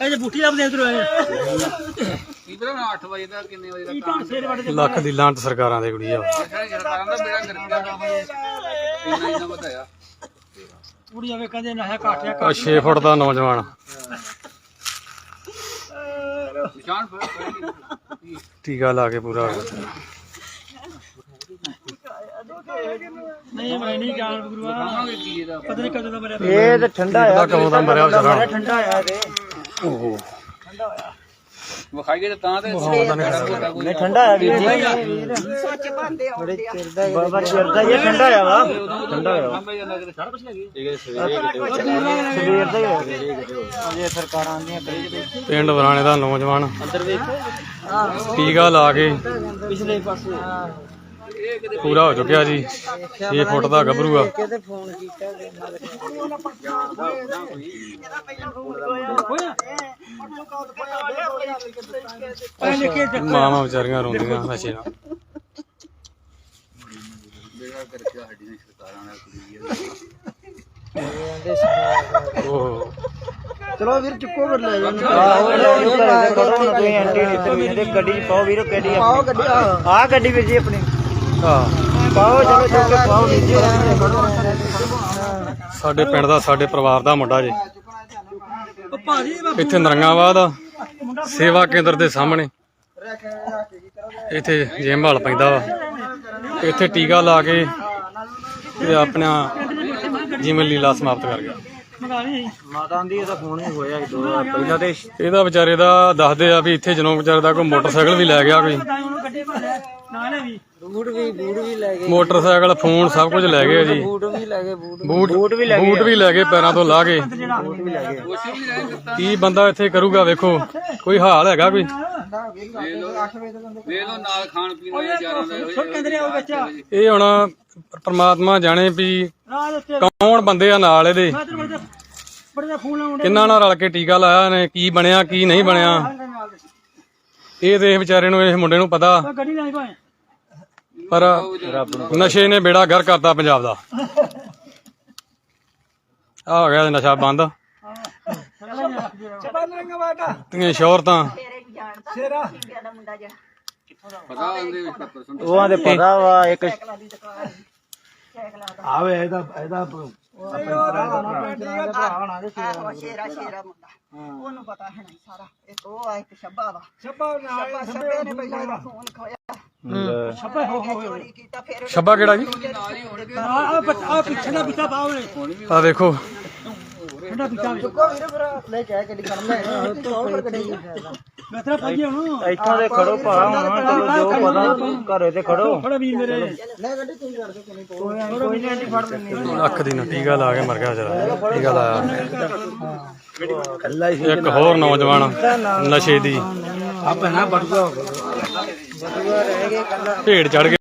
ਇਹ ਜੇ ਬੂਟੀ ਲੱਭਦੇ ਇਧਰ ਆਏ ਕੀ ਪਤਾ ਨਾ 8 ਵਜੇ ਦਾ ਕਿੰਨੇ ਵਜੇ ਦਾ ਕੀ ਤਾਂ ਸੇਰ ਵੜ ਲੱਖ ਦੀ ਲਾਂਟ ਸਰਕਾਰਾਂ ਦੇ ਕੁੜੀ ਆ ਸਰਕਾਰਾਂ ਦਾ ਬੇੜਾ ਕਰ ਗਿਆ ਇੰਨਾ ਇੰਨਾ ਵਧਾਇਆ। ਕੁੜੀਆਂ ਵੇ ਕਹਿੰਦੇ ਨਾ ਹੈ ਕਾਠਿਆ ਆ 6 ਫੁੱਟ ਦਾ ਨੌਜਵਾਨ। ਨਿਸ਼ਾਨ ਫਿਰ ਕੋਈ ਟੀਕਾ ਲਾ ਕੇ ਪੂਰਾ। ਨਹੀਂ ਮੈਂ ਨਹੀਂ ਜਾਣ ਗੁਰੂਆ। ਪਤਾ ਨਹੀਂ ਕਦੋਂ ਦਾ ਮਰਿਆ। ਇਹ ਤੇ ਠੰਡਾ ਆ। ਇਹਦਾ ਕਦੋਂ ਦਾ ਮਰਿਆ ਵਿਚਾਰਾ। ਠੰਡਾ ਆ ਤੇ ਓਹੋ ਵਿਖਾਈਏ ਤਾਂ ਤੇ ਨਹੀਂ ਠੰਡਾ ਆ ਵੀਰ ਜੀ। ਸੱਚ ਬੰਦੇ ਆਉਂਦੇ ਆ। ਬਾਬਾ ਚਿਰ ਦਾ ਇਹ ਠੰਡਾ ਆ ਵਾ। ਠੰਡਾ ਆ। ਸਾਹਮਣੇ ਜਾਂਦਾ ਕਿਤੇ ਸਾਰਾ ਕੁਝ ਲੱਗੀ ਸਵੇਰ ਦਾ ਹੀ ਹੋ ਗਿਆ ਅਜੇ ਸਰਕਾਰਾਂ ਆਂਦੀਆਂ ਪਿੰਡ ਬਰਾਣੇ ਦਾ ਨੌਜਵਾਨ ਅੰਦਰ ਵੇਖ। ਟੀਕਾ ਲਾ ਕੇ ਪਿਛਲੇ ਪਾਸੇ। ਪੂਰਾ ਹੋ ਚੁੱਕਿਆ ਜੀ 6 ਫੁੱਟ ਦਾ ਗੱਭਰੂ ਆ ਕਿਤੇ ਫੋਨ ਕੀਤਾ ਵਿਚਾਰੀਆਂ ਰੋਂਦੀਆਂ ਨਸ਼ੇ ਨਾਲ ਚਲੋ ਵੀਰ ਚੁੱਕੋ ਫਿਰ ਲੈ ਜਾਓ ਆਹੋ ਲੈ ਖੜੋ ਨਾ ਤੁਸੀਂ ਐਂਟੀ ਨਿੱਤਰ ਵੀਰ ਦੇ ਗੱਡੀ 'ਚ ਪਾਓ ਵੀਰ ਗੱਡੀ ਆ ਗੱਡੀ ਵੀਰ ਜੀ ਆਪਣੀ ਪਾਓ ਚਲੋ ਚੁੱਕ ਕੇ ਪਾਓ ਵੀਰ ਜੀ ਸਾਡੇ ਪਿੰਡ ਦਾ ਸਾਡੇ ਪਰਿਵਾਰ ਦਾ ਮੁੰਡਾ ਜੀ। ਇੱਥੇ ਨਰੰਗਾਬਾਦ ਆ। ਸੇਵਾ ਕੇਂਦਰ ਦੇ ਸਾਹਮਣੇ। ਇੱਥੇ ਜੇਮਹਾਲ ਪੈਂਦਾ ਵਾ। ਇੱਥੇ ਟੀਕਾ ਲਾ ਕੇ ਤੇ ਆਪਣਾ ਜੀਵਨ ਲੀਲਾ ਸਮਾਪਤ ਕਰ ਗਿਆ। ਮੰਗਾ ਲਈ। ਮਾਤਾ ਆਂਦੀ ਇਹਦਾ ਫੋਨ ਹੀ ਹੋਇਆ ਸੀ ਦੋ ਵਾਰ। ਪਹਿਲਾਂ ਤੇ ਇਹਦਾ ਵਿਚਾਰੇ ਦਾ ਦੱਸਦੇ ਆ ਵੀ ਇੱਥੇ ਜਦੋਂ ਵਿਚਾਰੇ ਦਾ ਕੋਈ ਮੋਟਰਸਾਈਕਲ ਵੀ ਲੈ ਗਿਆ ਕੋਈ। ਤਾਂ ਉਹਨੂੰ ਗੱਡੀ ਭਰ ਲਿਆ ਨਾ ਲੈ ਵੀ। ਬੂਟ ਵੀ ਬੂਟ ਵੀ ਲੈ ਗਏ। ਮੋਟਰਸਾਈਕਲ ਫੋਨ ਸਭ ਕੁਝ ਲੈ ਗਏ ਜੀ। ਬੂਟ ਵੀ ਲੈ ਗਏ ਬੂਟ ਬੂਟ ਬੂਟ ਵੀ ਲੈ ਗਏ ਪੈਰਾਂ ਤੋਂ ਲਾ ਕੇ। ਜਿਹੜਾ। ਕੀ ਬੰਦਾ ਇੱਥੇ ਕਰੂਗਾ ਵੇਖੋ। ਕੋਈ ਹਾਲ ਹੈਗਾ ਕੋਈ? ਵੇਖ ਲੋ ਨਾਲ ਖਾਣ ਪੀਣ ਦਾ ਇਹ ਹੁਣ ਪ੍ਰਮਾਤਮਾ ਜਾਣੇ ਵੀ ਉੱਤੇ। ਕੌਣ ਬੰਦੇ ਆ ਨਾਲ ਇਹਦੇ? ਮੈਂ ਤੇ ਬੜੇ ਬੜੇ ਦਾ ਫੋਨ ਲਾਉਂਦੇ ਕਿੰਨਾ ਨਾਲ ਰਲ ਕੇ ਟੀਕਾ ਲਾਇਆ ਨੇ ਕੀ ਬਣਿਆ ਕੀ ਨਹੀਂ ਬਣਿਆ? ਇਹ ਇਹ ਵਿਚਾਰੇ ਨੂੰ ਇਹ ਮੁੰਡੇ ਨੂੰ ਪਤਾ। ਗੱਡੀ ਨਹੀਂ ਭਾਏ ਪਰ ਨਸ਼ੇ ਨੇ ਬੇੜਾ ਗਰ ਕਰਤਾ ਪੰਜਾਬ ਦਾ। ਆ ਹੋ ਗਿਆ ਨਸ਼ਾ ਬੰਦ। ਤੀਆਂ ਸ਼ੌਹਰਤਾਂ। ਤੇਰੇ ਵੀ ਜਾਣਦਾ ਸ਼ੇਰਾ ਦਾ ਮੁੰਡਾ ਜਿਹਾ। ਪਤਾ ਉਹਦੇ ਵਿੱਚ 70% ਉਹਾਂ ਦੇ ਪਤਾ ਵਾ ਇੱਕ ਆਵੇ ਇਹਦਾ ਇਹਦਾ ਆਹੋ ਸ਼ੇਰਾ ਸ਼ੇਰਾ ਮੁੰਡਾ। ਉਹਨੂੰ ਪਤਾ ਹੈ ਨਹੀਂ ਸਾਰਾ। ਇੱਕ ਉਹ ਆ ਇੱਕ ਸ਼ੱਬਾ ਵਾ। ਸ਼ੱਬਾ ਸ਼ੱਬੇ ਨੇ ਪਹਿਲਾਂ ਇਹਦਾ ਫੋਨ ਖੋਇਆ। ਛੱਪਾ ਹੋ। ਹੋ ਚੋਰੀ ਕੀਤਾ ਫਿਰ ਛੱਬਾ ਕਿਹੜਾ ਜੀ? ਆ ਆ ਬੱਚਾ ਪਿੱਛੇ ਦਾ ਪਿੱਛਾ ਨੇ ਆ ਵੇਖੋ। ਠੰਡਾ ਪਿੱਛਾ ਵੀ ਵੀਰ ਫਿਰ ਲੈ ਕੇ ਗੱਡੀ ਖੜ ਲੈ। ਮੈਂ ਤੇਰਾ ਪਾਈਏ ਉਹਨੂੰ ਇੱਥੋਂ ਦੇ ਖੜੋ ਭਾ ਹੁਣ ਚਲੋ ਜੋ ਪਤਾ ਘਰੇ ਤੇ ਖੜੋ। ਖੜਾ ਵੀਰ ਮੇਰੇ। ਕੋਈ ਨਹੀਂ ਆਂਟੀ ਫੜ ਲੈਣੀ ਅੱਖ ਦੀ ਨਾ ਟੀਕਾ ਲਾ ਕੇ ਮਰ ਗਿਆ ਜਰਾ ਟੀਕਾ ਲਾਇਆ ਇੱਕ ਹੋਰ ਨੌਜਵਾਨ ਨਸ਼ੇ ਦੀ। ਆ ਭੈਣਾ ਬਟੂਆ ਭੇੜ ਚੜ ਗਿਆ